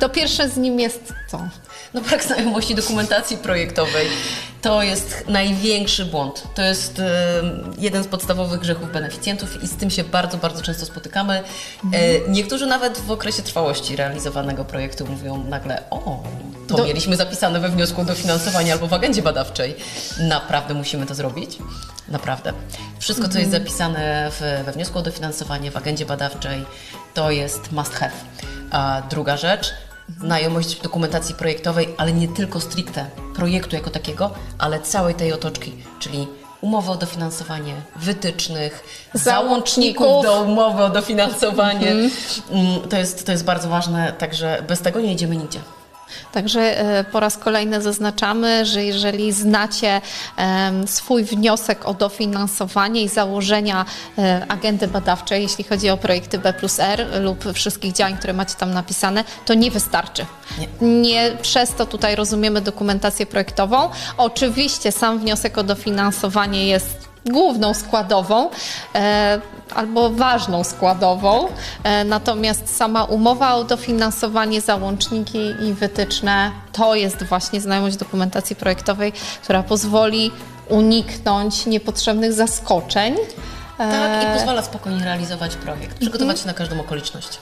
To pierwsze z nim jest co? No brak znajomości dokumentacji projektowej to jest największy błąd. To jest e, jeden z podstawowych grzechów beneficjentów i z tym się bardzo, bardzo często spotykamy. E, niektórzy nawet w okresie trwałości realizowanego projektu mówią nagle, o, to Do- mieliśmy zapisane we wniosku o dofinansowanie albo w agendzie badawczej. Naprawdę musimy to zrobić? Naprawdę. Wszystko, co jest zapisane w, we wniosku o dofinansowanie, w agendzie badawczej, to jest must have. A druga rzecz, znajomość dokumentacji projektowej, ale nie tylko stricte projektu jako takiego, ale całej tej otoczki, czyli umowy o dofinansowanie, wytycznych, Załączników. załączników do umowy o dofinansowanie. Mm, To, jest, to jest bardzo ważne, także bez tego nie idziemy nigdzie. Także e, po raz kolejny zaznaczamy, że jeżeli znacie swój wniosek o dofinansowanie i założenia e, agendy badawczej, jeśli chodzi o projekty B plus R lub wszystkich działań, które macie tam napisane, to nie wystarczy. Nie przez to tutaj rozumiemy dokumentację projektową. Oczywiście sam wniosek o dofinansowanie jest główną składową e, albo ważną składową, e, natomiast sama umowa o dofinansowanie, załączniki i wytyczne to jest właśnie znajomość dokumentacji projektowej, która pozwoli uniknąć niepotrzebnych zaskoczeń. Tak, E, i pozwala spokojnie realizować projekt, przygotować się na każdą okoliczność.